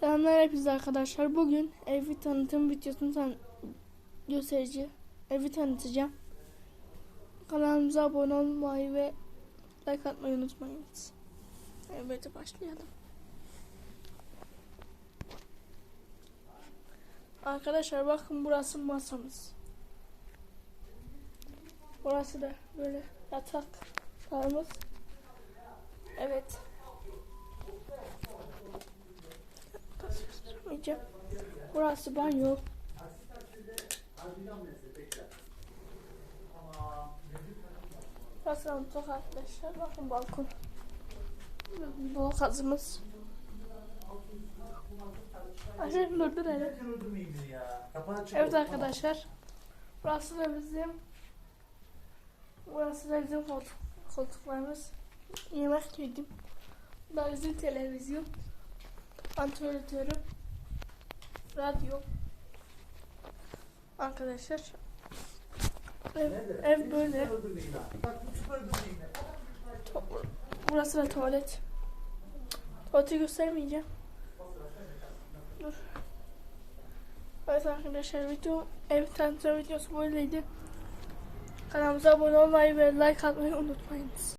Selamlar hepinize arkadaşlar. Bugün evi tanıtım videosunu tan göstereceğim. Evi tanıtacağım. Kanalımıza abone olmayı ve like atmayı unutmayınız. Evet başlayalım. Arkadaşlar bakın burası masamız. Burası da böyle yataklarımız. Evet. Göstermeyeceğim. Burası banyo. Burası mutfak arkadaşlar. Bakın balkon. Bu kazımız. Aşağı durdur hele. Evet arkadaşlar. Burası da bizim Burası da bizim koltuk, koltuklarımız. Yemek yedim. Bu da bizim televizyon. Vantilatörüm. Radyo. Arkadaşlar. Ev, ev böyle. Burası da tuvalet. Tuvaleti göstermeyeceğim. Dur. Evet arkadaşlar video ev tanıtım videosu böyleydi. Kanalımıza abone olmayı ve like atmayı unutmayınız.